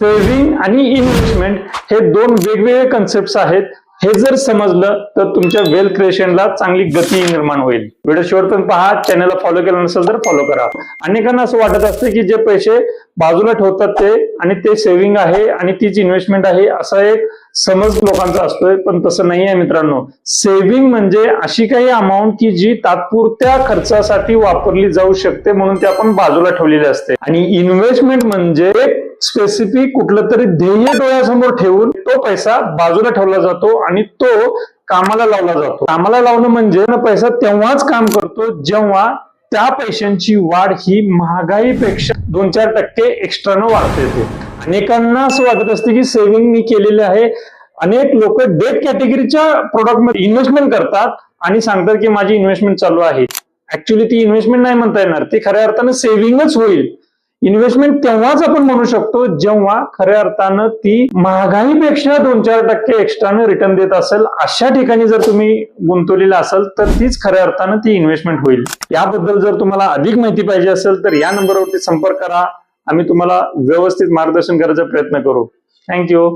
Saving आणि investment हे दोन वेगवेगळे कन्सेप्ट आहेत. हे जर समजलं तर तुमच्या वेल्थ क्रिएशनला चांगली गती निर्माण होईल. व्हिडिओ शेवटपर्यंत पहा. चॅनलला फॉलो केलं नसेल तर फॉलो करा. अनेकांना असं वाटत असते की जे पैसे बाजूला ठेवतात ते आणि ते सेव्हिंग आहे आणि तीच इन्व्हेस्टमेंट आहे असा एक समज लोकांचा असतोय. पण तसं नाही आहे मित्रांनो. सेव्हिंग म्हणजे अशी काही अमाऊंट की जी तात्पुरत्या खर्चासाठी वापरली जाऊ शकते म्हणून ती आपण बाजूला ठेवलेली असते. आणि इन्व्हेस्टमेंट म्हणजे स्पेसिफिक कुठलं तरी ध्येय डोळ्यासमोर ठेवून तो पैसा बाजूला ठेवला जातो आणि तो कामाला लावला जातो. कामाला लावणं म्हणजे ना पैसा तेव्हाच काम करतो जेव्हा त्या पैशांची वाढ ही महागाईपेक्षा दोन चार टक्के एक्स्ट्रानं वाढते ते अनेकांना असं वाटत असते की सेव्हिंग मी केलेली आहे. अनेक लोक डेट कॅटेगरीच्या प्रोडक्टमध्ये इन्व्हेस्टमेंट करतात आणि सांगतात की माझी इन्व्हेस्टमेंट चालू आहे. ऍक्च्युली ती इन्व्हेस्टमेंट नाही म्हणता येणार. ती खऱ्या अर्थानं सेव्हिंगच होईल. इन्व्हेस्टमेंट तेव्हाच आपण म्हणू शकतो जेव्हा खऱ्या अर्थानं ती महागाईपेक्षा दोन चार टक्के एक्स्ट्रानं रिटर्न देत असेल अशा ठिकाणी जर तुम्ही गुंतवलेला असाल तर तीच खऱ्या अर्थानं ती इन्व्हेस्टमेंट होईल. याबद्दल जर तुम्हाला अधिक माहिती पाहिजे असेल तर या नंबरवरती संपर्क करा. आम्ही तुम्हाला व्यवस्थित मार्गदर्शन करायचा प्रयत्न करू. थँक्यू